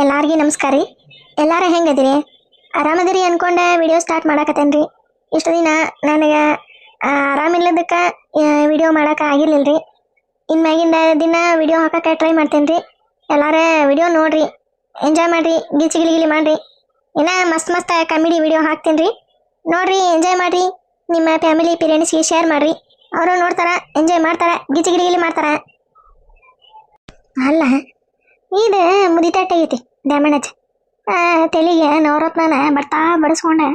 ಎಲ್ಲಾರ್ಗಿ ನಮಸ್ಕಾರ ರೀ. ಎಲ್ಲಾರ ಹೆಂಗದಿರಿ? ಆರಾಮದಿರಿ ಅನ್ಕೊಂಡೆ ವಿಡಿಯೋ ಸ್ಟಾರ್ಟ್ ಮಾಡಾಕತ್ತೇನ್ರಿ. ಇಷ್ಟು ದಿನ ನನಗೆ ಆರಾಮಿಲ್ಲದಕ್ಕೆ ವಿಡಿಯೋ ಮಾಡಕ್ಕೆ ಆಗಿರ್ಲಿಲ್ಲ ರೀ ಇನ್ಮ್ಯಾಗಿಂದ ದಿನ ವಿಡಿಯೋ ಹಾಕಕ್ಕೆ ಟ್ರೈ ಮಾಡ್ತೇನೆ ರೀ ಎಲ್ಲಾರ ವಿಡಿಯೋ ನೋಡಿರಿ. ಎಂಜಾಯ್ ಮಾಡಿರಿ. ಗಿಚಿ ಗಿಲಿ ಮಾಡ್ರಿ. ಇನ್ನ ಮಸ್ತ್ ಮಸ್ತ್ ಕಾಮಿಡಿ ವಿಡಿಯೋ ಹಾಕ್ತೀನಿ ರೀ ನೋಡಿರಿ ಎಂಜಾಯ್ ಮಾಡಿರಿ. ನಿಮ್ಮ ಫ್ಯಾಮಿಲಿ ಪೇರೆಂಟ್ಸ್ಗೆ ಶೇರ್ ಮಾಡಿರಿ. ಅವರು ನೋಡ್ತಾರೆ ಎಂಜಾಯ್ ಮಾಡ್ತಾರೆ ಗಿಲಿ ಮಾಡ್ತಾರ. ಅಲ್ಲ ಇದು ಮುದಿತಟ್ಟೈತಿ ಡ್ಯಾಮೇಜ್ ತೆಲಿಗೆ ನವರತ್ನನ ಬರ್ತಾ ಬಡಿಸ್ಕೊಂಡೆ.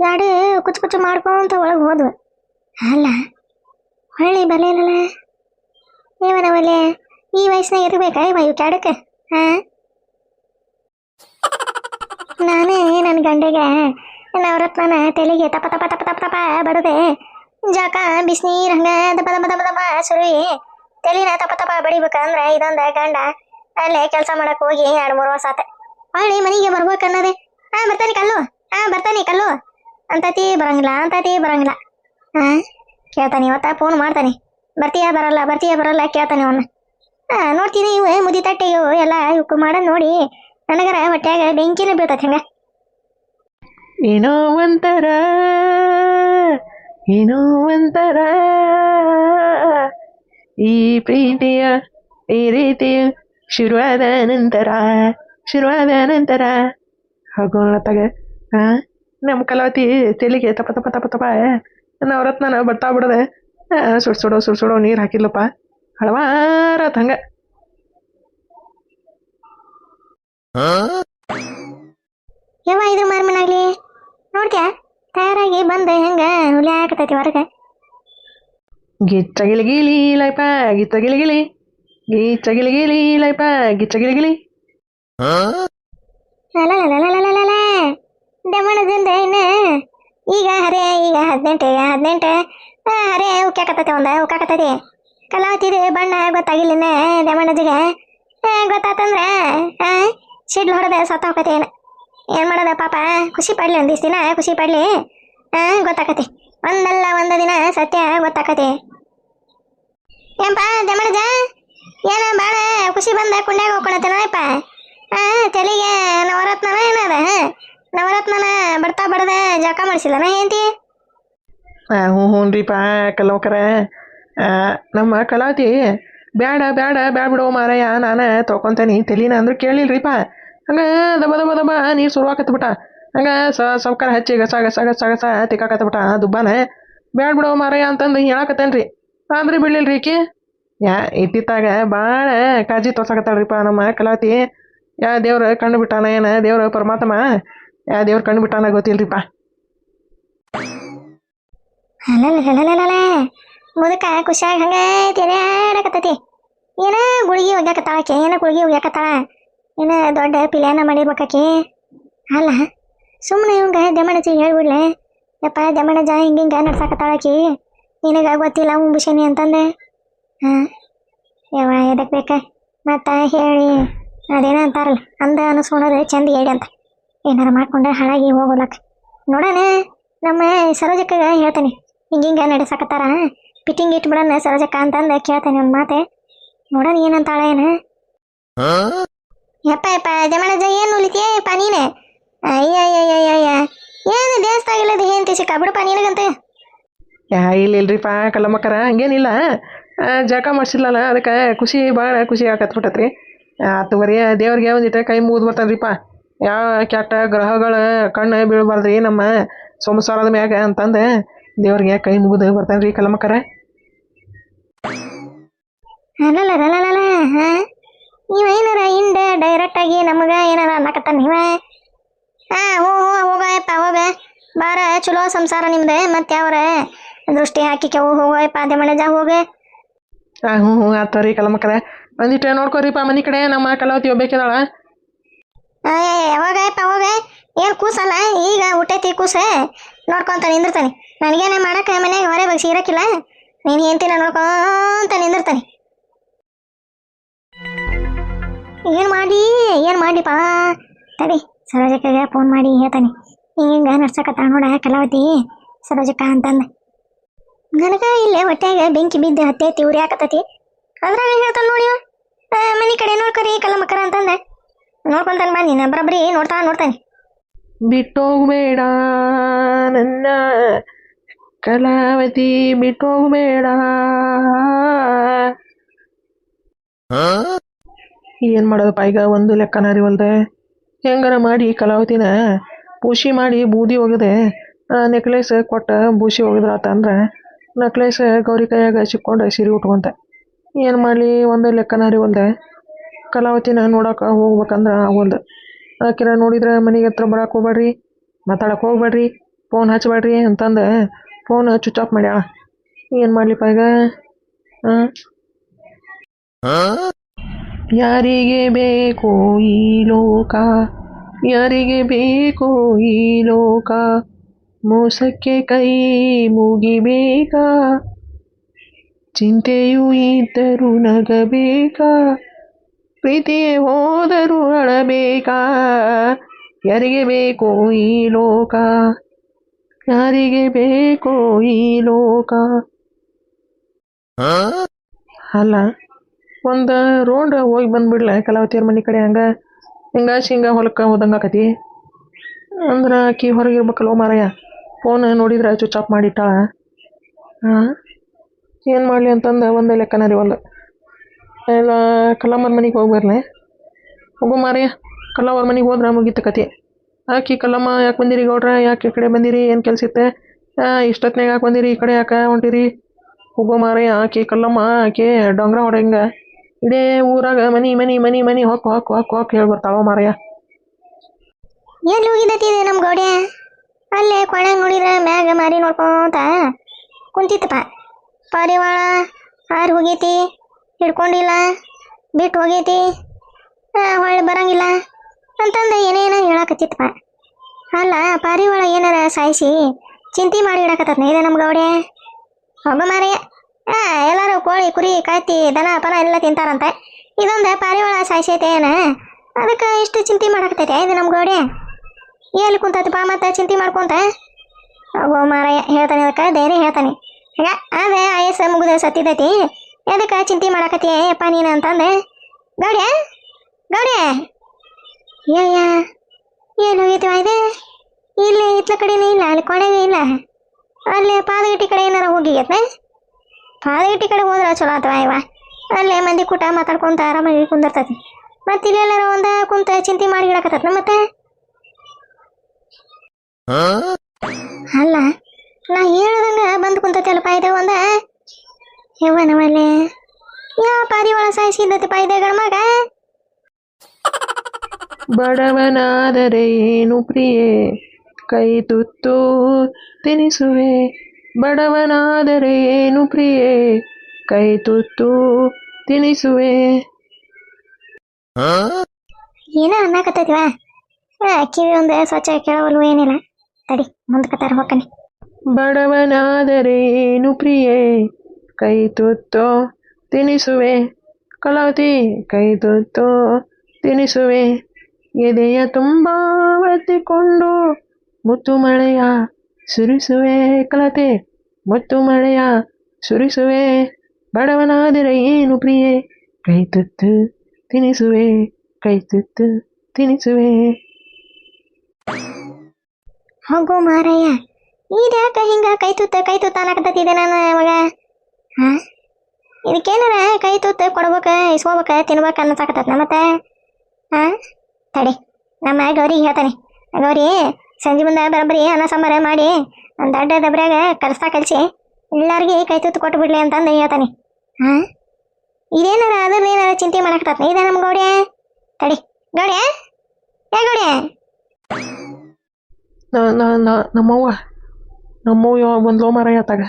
ಗಾಡಿ ಕುಚ್ಚು ಕುಚ್ಚು ಮಾಡ್ಕೊಂತ ಒಳಗೆ ಹೋದ್ವು. ಅಲ್ಲ, ಹೊಳ್ಳಿ ಬರಲಿಲ್ಲಲ್ಲ ಇವನವಲ್ಲೇ ಈ ವಯಸ್ಸಿನಾಗ ಇರ್ಬೇಕಾ ಇವ ಇವ್ ಕ್ಯಾಡಕ್ಕೆ ಹಾ ನಾನೇ ನನ್ನ ಗಂಡೆಗೆ ನವರತ್ನನ ತೆಲಿಗೆ ತಪ ತಪ ತಪ ತಪ ತಪ ಬಡದೆ, ಜಾಕ ಬಿಸಿನೀರು ಹಂಗ ದಪ ದಪ ದಪ ದಪ ಸುರುವಿ, ತೆಲಿನ ತಪ ತಪ ಬಡಿಬೇಕಂದ್ರೆ ಇದೊಂದು ಗಂಡ ಅಲ್ಲೇ ಕೆಲಸ ಮಾಡಕ್ ಹೋಗಿ ಎರಡು ಮೂರು ವರ್ಷ ಆತ. ಹೊಳ್ಳಿ ಮನೆಗೆ ಬರ್ಬೇಕು ಅನ್ನೋದೆ. ಹಾ ಬರ್ತಾನೆ ಕಲ್ಲು. ಹಾ ಬರ್ತಾನೆ ಕಲ್ಲು. ಅಂತತಿ ಬರಂಗಿಲ್ಲ ಅಂತತಿ ಬರಂಗಿಲ್ಲ. ಹಾ ಕೇಳ್ತಾನೆ ಇವತ್ತ ಫೋನ್ ಮಾಡ್ತಾನೆ. ಬರ್ತೀಯಾ, ಬರಲ್ಲ ಬರ್ತೀಯಾ, ಬರಲ್ಲ ಕೇಳ್ತಾನೆ ಅವನ್ನ ಹಾ ನೋಡ್ತೀನಿ ಇವು, ಮುದಿ ತಟ್ಟೆ ಎಲ್ಲ ಇವಕ್ಕೆ ಮಾಡೋದ್ ನೋಡಿ. ನನಗರ ಹೊಟ್ಯಾಗ ಬೆಂಕಿನ ಬೀಳ್ತೈತೆ ಹಂಗ. ಏನೋ ಒಂಥರ ಏನೋ ಒಂಥರ. ಈ ಪ್ರೀತಿಯ, ಈ ರೀತಿಯ ಶುರುವಾದ ನಂತರ ಶುರುವಾದ ನಂತರ ತಗ ಹಾ ನಮ್ಮ ಕಲಾವತಿ ತೆಲಿಗೆ ತಪ ತಪ ತಪ ತಪ ನವರತ್ನ ಬರ್ತಾ ಬಿಡದೆ ಸುಡ್ ಸುಡೋ ಸುಡ್ ಸುಡೋ ನೀರು ಹಾಕಿಲ್ಲಪ್ಪ. ಹಳವಾರ ಹಂಗೆ ಯವ ಇದು ಮಾರ್ಮನಾಗ್ಲಿ ನೋಡ್ತ್ಯಾ? ತಯಾರಾಗಿ ಬಂದೆ ಹೆಂಗ? ಹುಲಿ ಹಾಕತೈತಿ ಹೊರಗೆ. ಗಿಚ್ಚ ಗಿಲಿ ಗಿಲಿ ಲೈಪ ಗಿಚ್ಚ ಗಿಲಿ ಗಿಲಿ. ಗಿಚ್ಚ ಗಿಲಿ ಗಿಲಿ ಲೈಪ ಗಿಚ್ಚ ಗಿಲಿ ಗಿಲಿ ಅಲಲಲಲಲಲಲ. ದಮಣದಿಂದ ಇನ್ನ ಈಗ ಹರೇ ಈಗ ಹದಿನೆಂಟು ಈಗ ಹದಿನೆಂಟು ಆ, ಹರೇ ಉಕ್ಕಾಕತ್ತೈತಿ ಒಂದ ಉಕ್ಕಾಕತ್ತೈತಿ ಕಲಾವತಿದು ಬಣ್ಣ ಗೊತ್ತಾಗಿಲ್ಲ ದಮಣಜಿಗೆ ಗೊತ್ತಾತಂದ್ರ ಆ, ಸಿಡ್ಲು ಹೊಡೆದ ಸತ್ತ ಹೋಗತಿ ಏನ ಏನ್ ಮಾಡೋದ ಪಾಪ ಖುಷಿ ಪಡ್ಲಿ ಒಂದಿಷ್ಟು ದಿನ ಖುಷಿ ಪಡ್ಲಿ ಆ ಗೊತ್ತಾಕತಿ ಒಂದಲ್ಲ ಒಂದ ದಿನ ಸತ್ಯ ಗೊತ್ತಾಕತಿ ಏನ್ಪ ದಮಣಜ ಏನ ಬೇಡ ಖುಷಿ ಬಂದ ಕುಂಡ್ಯಾಗ ಹೋಗ್ಕೊಳತ್ತೇನಪ್ಪ ಆ, ತಲೆಗೆ ನವರತ್ನನ ಏನದ? ನವರತ್ನನ ಬರ್ತಾ ಬಡದ ಜಳಕ ಮಾಡಿಸಿಲ್ಲನ ಏಂತಿ ಹ್ಞೂ ಹ್ಞೂ ಹ್ಞೂನ್ರಿಪ್ಪ ಕಲೋಕರ ನಮ್ಮ ಕಲಾವತಿ, ಬ್ಯಾಡ ಬ್ಯಾಡ ಬ್ಯಾಡ ಬಿಡೋ ಮಾರಯ್ಯ ನಾನು ತೊಗೊಂತಾನೆ ತಲಿನ ಅಂದ್ರೆ ಕೇಳಿಲ್ರಿಪ್ಪ ಹಂಗ ದಬ ದಬ ದಬ, ನೀರು ಸುರುವಾಕತ್ಬಿಟ್ಟ ಬಿಟ್ಟ. ಹಂಗ ಸ, ಸೌಕರ ಹಚ್ಚಿ ಗಸ ಗಸ ಗಸ ಗಸ ತಿಕ್ಕಾಕತ್ಬಿಟ್ಟ ದುಬ್ಬಾನೆ. ಬ್ಯಾಡ ಬಿಡೋ ಮಾರಯ್ಯ ಅಂತಂದು ಹೇಳಕತ್ತೇನ್ರಿ. ಆದ್ರೆ ಬಿಡ್ಲಿಲ್ರಿ ಈಕಿ? ಯಾ ಇತ್ತಿತ್ತಾಗ ಭಾಳ ಕಾಳಜಿ ತೋರ್ಸಕತ್ತಾಳ್ರಿಪ್ಪ ನಮ್ಮ ಕಲಾವತಿ. ಯಾ, ದೇವ್ರ ಕಣ್ಣು ಬಿಟ್ಟಾನ ಏನ? ದೇವ್ರ ಪರಮಾತ್ಮ? ಯಾ, ದೇವ್ರ ಕಣ್ಣು ಬಿಟ್ಟಾನ ಗೊತ್ತಿಲ್ರಿಪ್ಪ ಅಲಲಲಲಲಲ ಮುದಕ ಖುಷಿಯಾಗಿ ಹಂಗ ತೆರೆಯಾಡಕತ್ತೈತಿ ಏನ ಗುಳಿಗೆ ಒಗ್ಯಾಕತ್ತಾಳಕಿ ಏನ ಗುಳಿಗೆ ಒಗ್ಯಾಕತ್ತಾಳ? ಏನ ದೊಡ್ಡ ಪಿಲ್ಯಾನ ಮಾಡಿರ್ಬೇಕಾಕಿ ಅಲ್ಲ ಸುಮ್ಮನೆ ಇವಂಗ ದಮಣಜಿ ಹೇಳ್ಬಿಡ್ಲೆ ಯಪ್ಪ ದಮಣಜ ನಡ್ಸಾಕತ್ತಾಳ ನಡ್ಸಾಕತ್ತಾಳಕಿ ನಿನಗ ಗೊತ್ತಿಲ್ಲ ಉಂಬುಶನಿ ಅಂತಂದೆ. ಹಾ ಯವ್ವ ಎದಕ್ ಬೇಕ? ಮತ್ತ ಹೇಳಿ ಅದೇನೋ ಅಂತಾರಲ್ಲ ಅಂದ ಅನಿಸ್ಕೊಳೋದು ಚಂದ ಹೇಳಿ ಅಂತ. ಏನಾರ ಮಾಡ್ಕೊಂಡ್ರೆ ಹಾಳಾಗಿ ಹೋಗೋಲಕ್ಕ ನೋಡೋಣ ನಮ್ಮ ಸರೋಜಕ್ಕಗ ಹೇಳ್ತೇನೆ. ಹಿಂಗೆ ನಡೆಸಕತ್ತಾರ. ಫಿಟ್ಟಿಂಗ್ ಇಟ್ಬಿಡೋಣ ಸರೋಜಕ್ಕ ಅಂತಂದು ಕೇಳ್ತಾನೆ ಒಂದು ಮಾತೆ. ನೋಡೋಣ ಏನಂತಾಳ ಏನು ಯಪ್ಪ ಯಪ್ಪ ಜಮಣಜ ಏನು ಉಳಿತೀಯ ಯಪ್ಪ ನೀನೆ. ಅಯ್ಯ ಅಯ್ಯ ಅಯ್ಯ ಏನು ದೇವಸ್ಥಾಗಿಲ್ಲದ ಏನ್ ತಿಸಿಕ ಬಿಡಪ್ಪ ನಿನಗಂತ. ಯಾ ಇಲ್ಲ ಇಲ್ರಿಪ್ಪ ಕಲ್ಲಮ್ಮಕ್ಕರ ಹಂಗೇನಿಲ್ಲ. ಜಳಕ ಮಾಡಿಸಿಲ್ಲಲ್ಲ ಅದಕ್ಕೆ ಖುಷಿ, ಭಾಳ ಖುಷಿ ಆಕತ್ ಬಿಟ್ಟತ್ರಿ. ಹತ್ತುವರೆ ದೇವ್ರಿಗೆ ಒಂದಿಟ್ಟು ಕೈ ಮುಗಿದು ಬರ್ತಾನ್ರಿಪ್ಪ ಯಾವ ಕೆಟ್ಟ ಗ್ರಹಗಳ ಕಣ್ಣು ಬೀಳ್ಬಾರ್ದ್ರಿ, ನಮ್ಮ ಸಂಸಾರದ ಮ್ಯಾಗ ಅಂತಂದು ದೇವ್ರಿಗೆ ಕೈ ಮುಗಿದು ಬರ್ತಾನ್ರಿ ಕಲ್ಲಮ್ಮಕ್ಕರ ಅಲ್ಲಲ್ಲ ಹಾ? ನೀವ ಏನಾರ ಹಿಂಡ ಡೈರೆಕ್ಟ್ ಆಗಿ ನಮಗ ಏನಾರ ಅನ್ನಕತ್ತಾನ ನೀವ? ಹಾ, ಹೋ ಹೋ, ಹೋಗಯಪ್ಪ, ಹೋಗ. ಬಾರ, ಚಲೋ ಸಂಸಾರ ನಿಮ್ದು ಮತ್ತೆ ಅವ್ರ ದೃಷ್ಟಿ ಹಾಕಿಕೆ ಹೋಗಯಪ್ಪ, ಅದೇ ಮನೆಜ ಹೋಗ. ಹಾಂ ಹ್ಞೂ ಹ್ಞೂ ಆತ ರೀ ಕಲ್ಲಮ್ಮಕ್ಕರ ಒಂದಿಟ್ಟು ನೋಡ್ಕೊರಿಪ್ಪ ಮನೆ ಕಡೆ, ನಮ್ಮ ಕಲಾವತಿ ಒಬ್ಬೇಕಿದಾಳ. ಹೋಗಯಪ್ಪ ಅವಾಗ ಏನು ಕೂಸಲ್ಲ, ಈಗ ಹುಟ್ಟೈತಿ ಕೂಸ. ನೋಡ್ಕೊಂತ ನಿಂದಿರ್ತಾನೆ. ನನಗೇನ ಮಾಡಕ್ಕೆ ಮನೆಗೆ ಹೊರೆ ಬಗ್ಗೆ ಇರಕ್ಕಿಲ್ಲ ನೀನು ಹೆಂತಿನ ನೋಡ್ಕೊಂತ ನಿಂದಿರ್ತಾನೆ. ಏನು ಮಾಡಿ, ಏನು ಮಾಡಿಪ್ಪ ತಡಿ, ಸರೋಜಕ್ಕಾಗ ಫೋನ್ ಮಾಡಿ ಹೇಳ್ತಾನೆ. ಹಿಂಗೆ ನಡ್ಸಕತ್ತ ನೋಡ ಕಲಾವತಿ. ಸರೋಜಕ್ಕ ಅಂತಂದ. ನನಗ ಇಲ್ಲೇ ಹೊಟ್ಯಾಗ ಬೆಂಕಿ ಬಿದ್ದು ಹತ್ತೈತಿ ಉರಿ ಹಾಕತೈತಿ ಅದ್ರಾಗ ಹೇಳ್ತಾನೆ ನೋಡಿ ಮನೆ ಕಡೆ ನೋಡ್ಕೊರಿ ಮಕ್ಕರ ಅಂತಂದೆ. ನೋಡ್ಕೊಂತಾನೆ ಬನ್ನಿ ನಾ ಬರಬ್ರಿ ನೋಡ್ತಾ ನೋಡ್ತಾನೆ. ಬಿಟ್ಟೋಗ್ಬೇಡ ನನ್ನ ಕಲಾವತಿ ಬಿಟ್ಟೋಗ್ಬೇಡ. ಏನು ಮಾಡೋದಪ್ಪ ಈಗ? ಒಂದು ಲೆಕ್ಕನ ಅರಿವಲ್ದೆ. ಹೆಂಗಾರ ಮಾಡಿ ಕಲಾವತಿನ? ಬೂಸಿ ಮಾಡಿ ಬೂದಿ ಒಗದೆ ನೆಕ್ಲೆಸ್ ಕೊಟ್ಟ ಬೂಸಿ ಒಗದ್ರಾತ ಅಂದ್ರೆ. ನೆಕ್ಲೆಸ್ ಗೌರಿ ಕೈಯಾಗ ಸಿಕ್ಕೊಂಡು ಸಿರಿ ಉಟ್ಕೊಂತೆ. ಏನು ಮಾಡಲಿ, ಒಂದು ಲೆಕ್ಕನ ಒಂದು. ಕಲಾವತಿನ ನೋಡೋಕೆ ಹೋಗ್ಬೇಕಂದ್ರೆ ಒಂದು. ಆಕಿರ ನೋಡಿದ್ರೆ ಮನೆಗೆ ಹತ್ರ ಬರಕ್ಕೆ ಹೋಗ್ಬೇಡ್ರಿ, ಮಾತಾಡೋಕೆ ಹೋಗ್ಬೇಡ್ರಿ ಫೋನ್ ಹಚ್ಚಬೇಡ್ರಿ ಅಂತಂದು ಫೋನ್ ಚುಚ್ ಆಫ್ ಮಾಡ್ಯಾಳ. ಏನು ಮಾಡಲಿಪ್ಪ ಈಗ? ಯಾರಿಗೆ ಬೇಕೋ ಈ ಲೋಕ? ಯಾರಿಗೆ ಬೇಕೋ ಈ ಲೋಕ? ಮೋಸಕ್ಕೆ ಕೈ ಮುಗಿಬೇಕಾ? ಚಿಂತೆಯೂ ಇದ್ದರೂ ನಗಬೇಕಾ? ಪ್ರೀತಿಯೇ ಹೋದರೂ ಅಳಬೇಕಾ? ಯಾರಿಗೆ ಬೇಕೋ ಈ ಲೋಕ? ಯಾರಿಗೆ ಬೇಕೋ ಈ ಲೋಕ? ಅಲ್ಲ, ಒಂದು ರೋಡ್ ಹೋಗಿ ಬಂದ್ಬಿಡ್ಲ ಕಲಾವತಿಯರ ಮನೆ ಕಡೆ ಹಂಗ? ಹಿಂಗ ಶಿಂಗ ಹೊಲಕ್ಕೆ ಹೋದಂಗ ಆಕತಿ ಅಂದ್ರೆ ಆಕಿ ಹೊರಗಿರ್ಬೇಕಲ್ವ ಮಾರಾಯ. ಫೋನ್ ನೋಡಿದ್ರೆ ಸ್ವಿಚ್ ಆಫ್ ಮಾಡಿಟ್ಟ. ಹಾಂ ಏನು ಮಾಡಲಿ ಅಂತಂದು, ಒಂದೇ ಲೆಕ್ಕನ ರೀ ಒಂದು ಎಲ್ಲ ಕಲ್ಲಮ್ಮನ ಮನೆಗೆ ಹೋಗಿ ಬರಲೆ. ಹೋಗು ಮಾರಿ ಕಲ್ಲವ್ರ ಮನೆಗೆ ಹೋದ್ರೆ ಮುಗೀತು ಕತೆ ಆಕಿ, ಕಲ್ಲಮ್ಮ, ಯಾಕೆ ಬಂದಿರಿ ಗೌಡ್ರ? ಯಾಕೆ ಈ ಕಡೆ ಬಂದಿರಿ? ಏನು ಕೆಲಸ ಇತ್ತೆ? ಇಷ್ಟೊತ್ತಿನಾಗ ಯಾಕೆ ಬಂದಿರಿ ಈ ಕಡೆ? ಯಾಕೆ ಹೊಂಟಿರಿ? ಹೋಗೋ ಮಾರಿ ಆಕಿ, ಕಲ್ಲಮ್ಮ, ಆಕೆ, ಡೊಂಗ್ರ ಹೊಡೆಂಗ. ಇಡೇ ಊರಾಗ ಮನಿ ಮನಿ ಮನಿ ಮನಿ, ಹೊಕ್ ಹೊಕ್ ಹೊಕ್ ಹೊಕ್ ಹೇಳಿ ಬರ್ತಾವ ಮಾರಯ್ಯ ಏನು ಹೋಗಿದ್ದತಿ ನಮ್ಮ ಗೌಡ್ಯ? ಅಲ್ಲೇ ಕೊಳಂಗ್ ನೋಡಿದ್ರೆ ಮ್ಯಾಗ ಮಾರಿ ನೋಡ್ಕೊಂತ ಕುಂತಿತ್ತಪ್ಪ ಪಾರಿವಾಳ ಹಾರು ಹೋಗೈತಿ, ಹಿಡ್ಕೊಂಡಿಲ್ಲ ಬಿಟ್ಟು ಹೋಗೈತಿ. ಹೊಳ್ಳಿ ಬರಂಗಿಲ್ಲ ಅಂತಂದು ಏನೇನೋ ಹೇಳಕತ್ತಿತ್ತಪ್ಪ ಅಲ್ಲ ಪಾರಿವಾಳ ಏನಾರ ಸಾಯಿಸಿ ಚಿಂತೆ ಮಾಡಿ ಇಡಕತ್ತ ಇದೆ ನಮ್ಮ ಗೌಡ್ಯ ಹೋಗ ಮಾರಯ್ಯ. ಆ, ಎಲ್ಲರೂ ಕೋಳಿ, ಕುರಿ, ಕಾಯ್ತಿ, ದನ ಪನ ಎಲ್ಲ ತಿಂತಾರಂತೆ. ಇದೊಂದು ಪಾರಿವಾಳ ಸಾಯಿಸೈತೆ ಏನ ಅದಕ್ಕೆ ಇಷ್ಟು ಚಿಂತೆ ಮಾಡಕತ್ತೈತೆ ಇದು ನಮ್ಮ ಗೌಡ್ಯ ಎಲ್ಲಿ ಕುಂತೈತಪ್ಪ ಮತ್ತೆ ಚಿಂತೆ ಮಾಡ್ಕೊಂತ? ಅಗೋ ಮಾರಾಯ, ಹೇಳ್ತಾನೆ ಅದಕ್ಕೆ, ಧೈರ್ಯ ಹೇಳ್ತಾನೆ. ಈಗ ಅದೇ ಎಸ್ ಮುಗಿದ ಸತ್ತಿದೈತಿ. ಎದಕ್ಕೆ ಚಿಂತೆ ಮಾಡಾಕತಿ ಯಪ್ಪ ನೀನು ಅಂತಂದೆ. ಗೌಡ್ಯ? ಗೌಡ್ಯ? ಏಯ್ಯ ಏನು ಹೋಗೈತಿವ ಇದೆ? ಇಲ್ಲಿ ಇತ್ಲ ಕಡೆನೇ ಇಲ್ಲ, ಅಲ್ಲಿ ಕೊನೆಗೆ ಇಲ್ಲ. ಅಲ್ಲಿ ಪಾದಗಟ್ಟಿ ಕಡೆ ಏನಾರ ಹೋಗಿಗತ್ತೆ ಪಾದಗಿಟ್ಟಿ ಕಡೆ ಹೋದ್ರೆ ಚಲೋ ಆತವ ಇವ. ಅಲ್ಲೇ ಮಂದಿ ಕೂಟ ಮಾತಾಡ್ಕೊಂತ ಆರಾಮಾಗಿ ಕುಂದಿರ್ತೈತಿ. ಮತ್ತೆ ಇಲ್ಲೆಲ್ಲಾರ ಒಂದು ಕುಂತ ಚಿಂತೆ ಮಾಡಿ ಇಡಕತ್ತ ಮತ್ತೆ? ಅಲ್ಲ ನಾ ಹೇಳ್ದಂಗ ಬಂದು ಕುಂತೈತಲ್ಲಪ್ಪ ಇದೆ ಒಂದ. ಯವ್ವನವಲ್ಲೇ ಯಾ ಪಾರಿವಾಳ ಸಾಯಿಸಿದ್ದತಿ ಇದೆ ಗಣಮಗ ಬಡವನಾದರೆ ಏನು ಪ್ರಿಯೆ? ಕೈ ತುತ್ತು ತಿನಿಸುವೆ. ಬಡವನಾದರೆ ಏನು ಪ್ರಿಯೆ? ಕೈ ತುತ್ತು ತಿನಿಸುವೆ. ಏನ ಅನ್ನಕತ್ತೈತಿವ? ಕಿವಿ ಒಂದು ಸ್ವಚ್ಛ ಕೇಳವಲ್ವ ಏನಿಲ್ಲ. ತಡಿ ಮುಂದಕತ್ತಾರ ಹೋಗ್ತಾನೆ ಬಡವನಾದರೆ ಏನು ಪ್ರಿಯೆ? ಕೈ ತುತ್ತೋ, ತಿನಿಸುವೆ. ಕಲಾವತಿ, ಕೈ ತುತ್ತೋ, ತಿನಿಸುವೆ. ಎದೆಯ ತುಂಬ ಒತ್ತಿಕೊಂಡು ಮುತ್ತು ಮಳೆಯ ಸುರಿಸುವೆ. ಕಲತೆ ಮುತ್ತು ಮಳೆಯ ಸುರಿಸುವೆ. ಬಡವನಾದರೆ ಏನು ಪ್ರಿಯೆ? ಕೈ ತುತ್ತು, ತಿನಿಸುವೆ. ಕೈ ತುತ್ತು, ತಿನಿಸುವೆ. ಹೋಗು ಮಾರಯ್ಯ. ಇದ್ಯಾಕ ಹಿಂಗ ಕೈ ತುತ್ತ ಕೈ ತುತ್ತ ಅನ್ನಕತ್ತಿದ್ದೆ ನಾನು ಮಗ ಹಾ? ಇದಕ್ಕೇನಾರ ಕೈ ತುತ್ತ ಕೊಡ್ಬೇಕ, ಇಸ್ಕೋಬೇಕ, ತಿನ್ಬೇಕ ಅನ್ನಸಾಕತ್ತ ಮತ್ತೆ? ಹಾ? ತಡಿ, ನಮ್ಮ ಗೌರಿ ಹೇಳ್ತಾನೆ. ಗೌರಿ, ಸಂಜೆ ಮುಂದೆ ಬರೋಬ್ಬರಿ ಅನ್ನ ಸಾಂಬಾರ ಮಾಡಿ ಒಂದು ದೊಡ್ಡ ದಬ್ರಾಗ ಕಲಸ್ತಾ ಕಲಿಸಿ ಎಲ್ಲರಿಗೆ ಕೈ ತುತ್ತು ಕೊಟ್ಟು ಬಿಡ್ಲಿ ಅಂತಂದು ಹೇಳ್ತಾನೆ. ಹಾ? ಇದೇನಾರ ಅದ್ರ ಏನಾರ ಚಿಂತೆ ಮಾಡಕತ್ತ ಇದೇ ನಮ್ಮ ಗೌಡ್ಯ? ತಡಿ, ಗೌಡ್ಯ? ಏ ಗೌಡ್ಯ? ನಮ್ಮವ್ವ ನಮ್ಮವ್ವ ಒಂದು ಬಂದ್ಲೋ ಮಾರಾಯ ಆತಾಗ.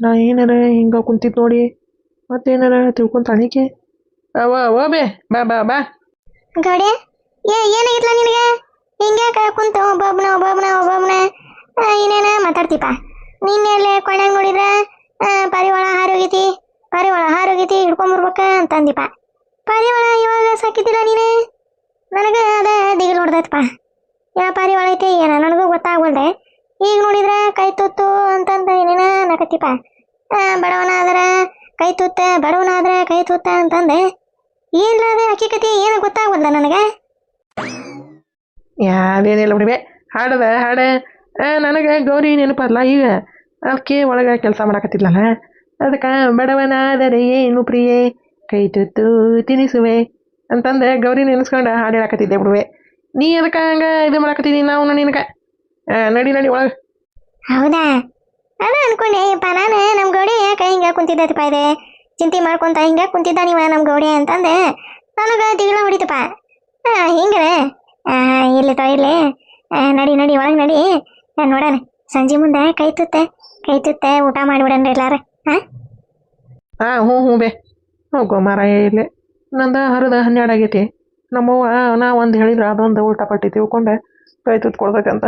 ನಾ ಏನಾರ ಹಿಂಗ ಕುಂತಿದ್ ನೋಡಿ, ಮತ್ತೇನಾರ ತಿಳ್ಕೊಂತಾಣಿಕೆ ಅವ ಅವ ಬೇ, ಬಾ ಬಾ ಬಾ. ಗೌಡ್ಯ, ಏ, ಏನಾಗಿತ್ಲ ನಿನಗೆ? ಹಿಂಗ್ಯಾಕ ಕುಂತ ಒಬ್ಬೊಬ್ನ ಒಬ್ಬೊಬ್ನ ಒಬ್ಬೊಬ್ನ ಏನೇನ ಮಾತಾಡ್ತೀಪ ನಿನ್ನೆಲ್ಲೇ ಕೊಂಡಂಗ್ ನೋಡಿದ್ರ ಪಾರಿವಾಳ ಹಾರೋಗೈತಿ, ಪರಿವಾಳ ಹಾರೋಗೈತಿ ಹಿಡ್ಕೊಂಬರ್ಬೇಕ ಅಂತಂದಿಪ್ಪ. ಪರಿವಾಳ ಇವಾಗ ಸಾಕಿದ್ದಿಲ್ಲ ನೀನು? ನನಗೆ ಅದ ದಿಗಿಲ್ ಹೊಡ್ದೈತಪ್ಪ. ಯಾ ಪಾರಿವಾಳ ಐತಿ ಏನ? ನನಗೂ ಗೊತ್ತಾಗ್ವಲ್ದೆ. ಈಗ ನೋಡಿದ್ರೆ ಕೈ ತುತ್ತು ಅಂತಂದ ಏನೇನ ನಕತ್ತಿಪ ಬಡವನ ಆದ್ರ ಕೈ ತುತ್ತ ಬಡವನ ಆದ್ರ ಕೈ ತುತ್ತ ಅಂತಂದೆ. ಏನ್ಲ ಅದ ಹಕ್ಕಿಕತಿ ಏನು ಗೊತ್ತಾಗ್ವಲ್ದ ನನಗೆ? ಯಾವ್ದೇನಿಲ್ಲ ಬಿಡಿವೆ ಹಾಡದ, ಹಾಡ. ನನಗೆ ಗೌರಿ ನೆನಪಲ್ಲ ಈಗ. ಅದಕ್ಕೆ ಒಳಗೆ ಕೆಲಸ ಮಾಡಕತ್ತಿದ್ಲಲ್ಲ. ಅದಕ್ಕೆ, ಬಡವನಾದರೆ ಏನು ಪ್ರಿಯೆ? ಕೈ ತುತ್ತು ತಿನಿಸುವೆ ಅಂತಂದು ಗೌರಿ ನೆನೆಸ್ಕೊಂಡು ಹಾಡು ಹೇಳಕತ್ತಿದ್ದೆ ಬಿಡುವೆ ನೀ ಅದಕ್ಕೆ ಹಂಗೆ ಇದು ಮಾಡಕತ್ತೀನಿ ನಾವು ನಿನಗೆ. ನಡಿ ನಡಿ ಒಳಗೆ. ಹೌದಾ? ಅದ ಅನ್ಕೊಂಡೆ ಯಪ್ಪ ನಾನು ನಮ್ಮ ಗೌಡಿ ಯಾಕೆ ಹಿಂಗೆ ಕುಂತಿದ್ದಪ್ಪ ಇದೆ. ಚಿಂತೆ ಮಾಡ್ಕೊಂತ ಹಿಂಗೆ ಕುಂತಿದ್ದ ನೀವ ನಮ್ಮ ಗೌಡಿ ಅಂತಂದೆ ನನಗೆ ದಿಗಿಲ ಹೊಡಿತಪ್ಪ. ಹಿಂಗೆ. ಇಲ್ಲಿ ತೋ ಇಲ್ಲಿ ನಡಿ ನಡಿ ಒಳಗೆ ನಡಿ. ನೋಡೋಣ. ಸಂಜೆ ಮುಂದೆ ಕೈ ತುತ್ತೆ ಕೈ ತುತ್ತೆ ಊಟ ಮಾಡಿಬಿಡೋಣ ಎಲ್ಲಾರ. ಹಾಂ ಹಾಂ ಹ್ಞೂ ಹ್ಞೂ ಬೇ. ಹೋಗೋ ಮಾರಾಯ ಇಲ್ಲಿ ನಂದ ಹರಿದ ಹನ್ನೆರಡು ಆಗೈತಿ. ನಮ್ಮವ್ವ ನಾ ಒಂದು ಹೇಳಿದ್ರೆ ಅದೊಂದು ಉಲ್ಟಾ ಪಟ್ಟಿ ತಿಳ್ಕೊಂಡೆ. ಕೈ ತುತ್ತು ಕೊಡ್ಬೇಕಂತ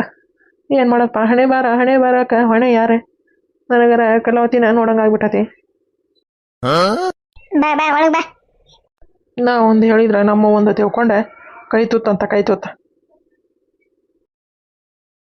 ಏನು ಮಾಡಪ್ಪ ಹಣೆ ಬಾರ ಹಣೆ ಬಾರಕ ಹೊಣೆ ಯಾರೇ? ನನಗರ ಕಲಾವತಿನ ನೋಡಂಗೆ ಆಗ್ಬಿಟ್ಟತಿ. ಬಾ ಬಾ ಒಳಗೆ ಬಾ. ನಾ ಒಂದು ಹೇಳಿದ್ರೆ ನಮ್ಮ ಒಂದು ತಿಳ್ಕೊಂಡೆ. ಕೈ ತುತ್ತಂತ ಅಂತ ಕೈ ತುತ್ತ.